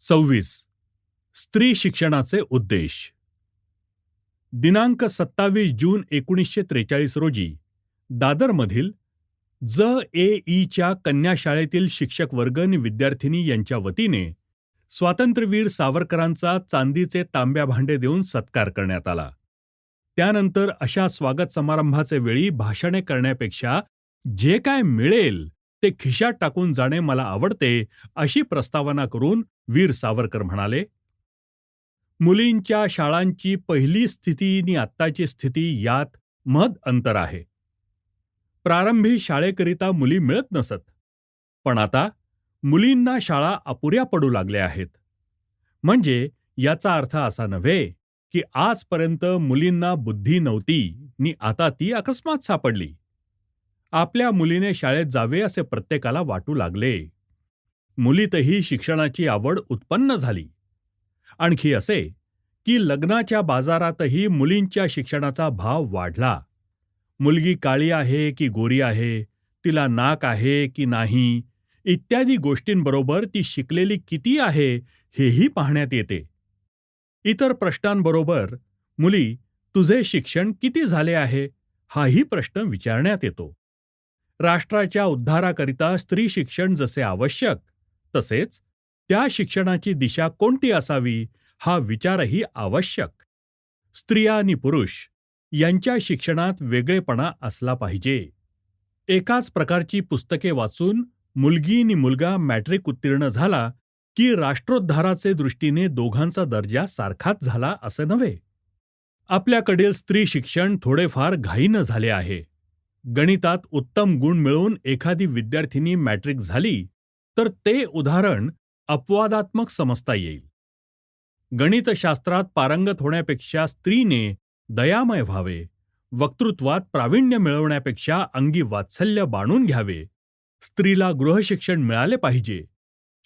सव्वीस. स्त्री शिक्षणाचे उद्देश. दिनांक सत्तावीस जून एकोणीसशे त्रेचाळीस रोजी दादरमधील ज. ए. ईच्या कन्या शाळेतील शिक्षक वर्ग आणि विद्यार्थिनी यांच्या वतीने स्वातंत्र्यवीर सावरकरांचा चांदीचे तांब्या भांडे देऊन सत्कार करण्यात आला. त्यानंतर अशा स्वागत समारंभाचे वेळी भाषणे करण्यापेक्षा जे काय मिळेल ते खिशात टाकून जाणे मला आवडते अशी प्रस्तावना करून वीर सावरकर म्हणाले मुलींच्या शाळांची पहिली स्थिती आणि आत्ताची स्थिती यात महद अंतर आहे. प्रारंभी शाळेकरिता मुली मिळत नसत. पण आता मुलींना शाळा अपुऱ्या पडू लागल्या आहेत. म्हणजे याचा अर्थ असा नव्हे की आजपर्यंत मुलींना बुद्धी नव्हती नि आता ती अकस्मात सापडली. आपल्या मुलीने शाळेत जावे असे प्रत्येकाला वाटू लागले. मुलीतही शिक्षणाची आवड उत्पन्न झाली. आणखी असे की लग्नाच्या बाजारातही मुलींच्या शिक्षणाचा भाव वाढला. मुलगी काळी आहे की गोरी आहे तिला नाक आहे की नाही इत्यादी गोष्टींबरोबर ती शिकलेली किती आहे हेही पाहण्यात येते. इतर प्रश्नांबरोबर मुली तुझे शिक्षण किती झाले आहे? हाही प्रश्न विचारण्यात येतो. राष्ट्राच्या उद्धाराकरिता स्त्री शिक्षण जसे आवश्यक तसेच त्या शिक्षणाची दिशा कोणती असावी हा विचारही आवश्यक. स्त्रिया आणि पुरुष यांच्या शिक्षणात वेगळेपणा असला पाहिजे. एकाच प्रकारची पुस्तके वाचून मुलगी आणि मुलगा मॅट्रिक उत्तीर्ण झाला की राष्ट्रोद्धाराचे दृष्टीने दोघांचा दर्जा सारखाच झाला असे नव्हे. आपल्याकडील स्त्री शिक्षण थोडेफार घाईनं झाले आहे. गणितात उत्तम गुण मिळवून एखादी विद्यार्थिनी मॅट्रिक झाली तर ते उदाहरण अपवादात्मक समजता येईल. गणितशास्त्रात पारंगत होण्यापेक्षा स्त्रीने दयामय व्हावे वक्तृत्वात प्रावीण्य मिळवण्यापेक्षा अंगी वात्सल्य बाणून घ्यावे स्त्रीला गृहशिक्षण मिळाले पाहिजे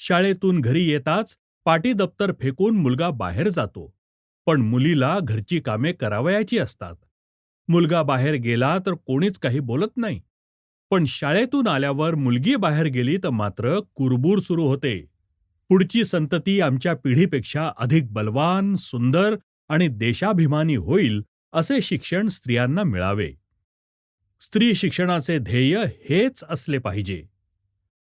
शाळेतून घरी येताच पाटी दप्तर फेकून मुलगा बाहेर जातो पण मुलीला घरची कामे करावयाची असतात. मुलगा बाहेर गेला तर कोणीच काही बोलत नाही. पण शाळेतून आल्यावर मुलगी बाहेर गेली तर मात्र कुरबूर सुरू होते. पुढची संतती आमच्या पिढीपेक्षा अधिक बलवान सुंदर आणि देशाभिमानी होईल असे शिक्षण स्त्रियांना मिळावे. स्त्री शिक्षणाचे ध्येय हेच असले पाहिजे.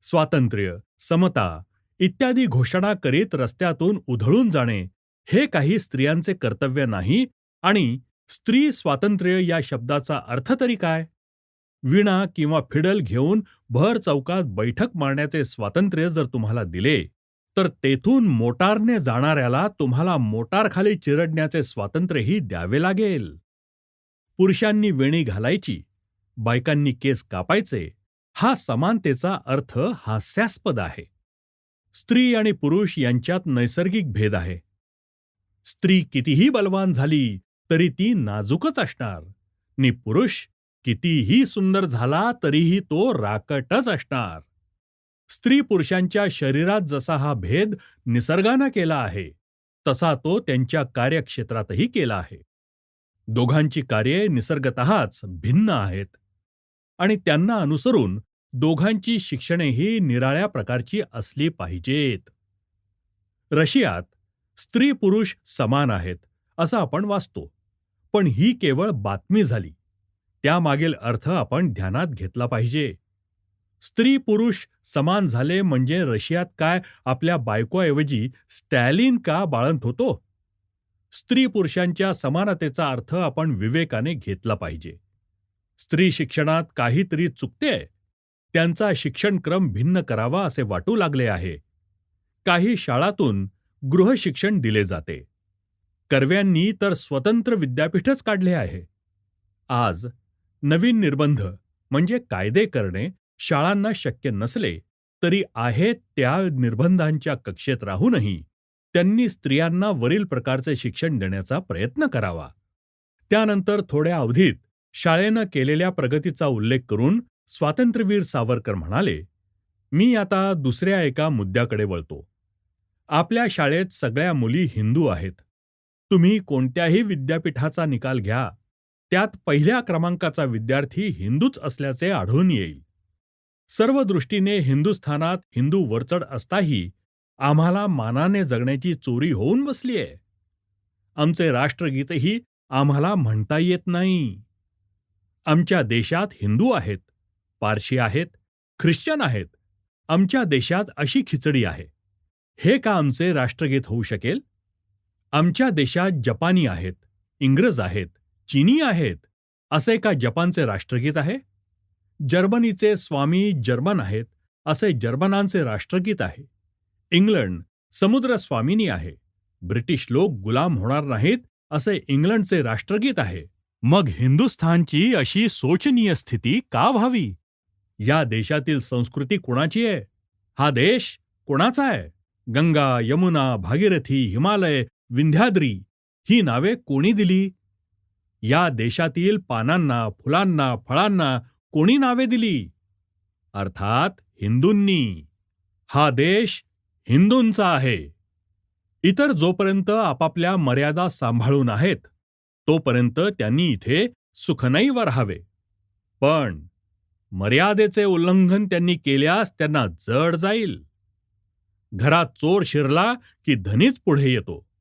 स्वातंत्र्य समता इत्यादी घोषणा करीत रस्त्यातून उधळून जाणे हे काही स्त्रियांचे कर्तव्य नाही आणि स्त्री स्वातंत्र्य या शब्दाचा अर्थ तरी काय? विणा किंवा फिडल घेऊन भर चौकात बैठक मारण्याचे स्वातंत्र्य जर तुम्हाला दिले तर तेथून मोटारने जाणाऱ्याला तुम्हाला मोटारखाली चिरडण्याचे स्वातंत्र्यही द्यावे लागेल. पुरुषांनी वेणी घालायची बायकांनी केस कापायचे हा समानतेचा अर्थ हास्यास्पद आहे. स्त्री आणि पुरुष यांच्यात नैसर्गिक भेद आहे. स्त्री कितीही बलवान झाली तरी ती नाजूकच असणार. नि पुरुष कितीही सुंदर झाला तरीही तो राकटच असणार. स्त्री पुरुषांच्या शरीरात जसा हा भेद निसर्गानं केला आहे तसा तो त्यांच्या कार्यक्षेत्रातही केला आहे. दोघांची कार्ये निसर्गतःच भिन्न आहेत. आणि त्यांना अनुसरून दोघांची शिक्षणेही निराळ्या प्रकारची असली पाहिजेत. रशियात स्त्री पुरुष समान आहेत असं आपण वाचतो. पण ही केवळ बातमी झाली. त्यामागील अर्थ आपण ध्यानात घेतला पाहिजे. स्त्री पुरुष समान झाले म्हणजे रशियात काय आपल्या बायकोऐवजी स्टॅलिन का बाळंत होतो? स्त्री पुरुषांच्या समानतेचा अर्थ आपण विवेकाने घेतला पाहिजे. स्त्री शिक्षणात काहीतरी चुकतेय त्यांचा शिक्षणक्रम भिन्न करावा असे वाटू लागले आहे. काही शाळातून गृहशिक्षण दिले जाते. कर्व्यांनी तर स्वतंत्र विद्यापीठच काढले आहे. आज नवीन निर्बंध म्हणजे कायदे करणे शाळांना शक्य नसले तरी आहेत त्या निर्बंधांच्या कक्षेत राहूनही त्यांनी स्त्रियांना वरील प्रकारचे शिक्षण देण्याचा प्रयत्न करावा. त्यानंतर थोड्या अवधीत शाळेनं केलेल्या प्रगतीचा उल्लेख करून स्वातंत्र्यवीर सावरकर म्हणाले मी आता दुसऱ्या एका मुद्द्याकडे वळतो. आपल्या शाळेत सगळ्या मुली हिंदू आहेत. तुम्ही कोणत्याही विद्यापीठाचा निकाल घ्या. त्यात पहिल्या क्रमांकाचा विद्यार्थी हिंदूच असल्याचे आढळून येईल. सर्व दृष्टीने हिंदुस्थानात हिंदू वरचढ असताही आम्हाला मानाने जगण्याची चोरी होऊन बसली आहे. आमचे राष्ट्रगीतही आम्हाला म्हणता येत नाही. आमच्या देशात हिंदू आहेत पारशी आहेत ख्रिश्चन आहेत. आमच्या देशात अशी खिचडी आहे. हे का आमचे राष्ट्रगीत होऊ शकेल? आमच्या देशात जपानी आहेत इंग्रज आहेत चीनी आहेत असे का जपानचे राष्ट्रगीत आहे? जर्मनीचे स्वामी जर्मन आहेत असे जर्मनांचे राष्ट्रगीत आहे. इंग्लंड समुद्र स्वामिनी आहे ब्रिटिश लोक गुलाम होणार नाहीत असे इंग्लंडचे राष्ट्रगीत आहे. मग हिंदुस्थानची अशी शोचनीय स्थिती का व्हावी? या देशातील संस्कृती कुणाची आहे? हा देश कोणाचा आहे? गंगा यमुना भागीरथी हिमालय विंध्याद्री. ही नावे कोणी दिली? या देशातील पानांना फुलांना फळांना कोणी नावे दिली? अर्थात हिंदूंनी. हा देश हिंदूंचा आहे. इतर जोपर्यंत आपापल्या मर्यादा सांभाळून आहेत तोपर्यंत त्यांनी इथे सुखनैव राहावे. पण मर्यादेचे उल्लंघन त्यांनी केल्यास त्यांना जड जाईल. घरात चोर शिरला की धनीच पुढे येतो.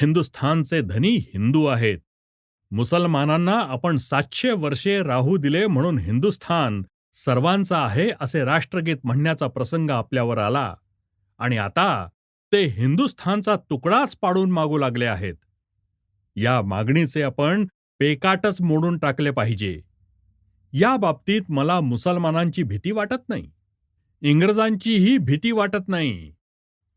हिंदुस्थानचे धनी हिंदू आहेत. मुसलमानांना आपण सातशे वर्षे राहू दिले म्हणून हिंदुस्थान सर्वांचा आहे असे राष्ट्रगीत म्हणण्याचा प्रसंग आपल्यावर आला. आणि आता ते हिंदुस्थानचा तुकडाच पाडून मागू लागले आहेत. या मागणीचे आपण पेकाटच मोडून टाकले पाहिजे. या बाबतीत मला मुसलमानांची भीती वाटत नाही. इंग्रजांचीही भीती वाटत नाही.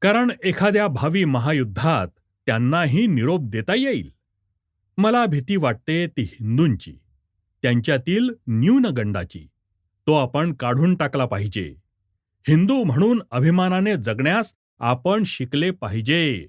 कारण एखाद्या भावी महायुद्धात त्यांनाही निरोप देता येईल. मला भीती वाटते ती हिंदूंची त्यांच्यातील न्यूनगंडाची. तो आपण काढून टाकला पाहिजे. हिंदू म्हणून अभिमानाने जगण्यास आपण शिकले पाहिजे.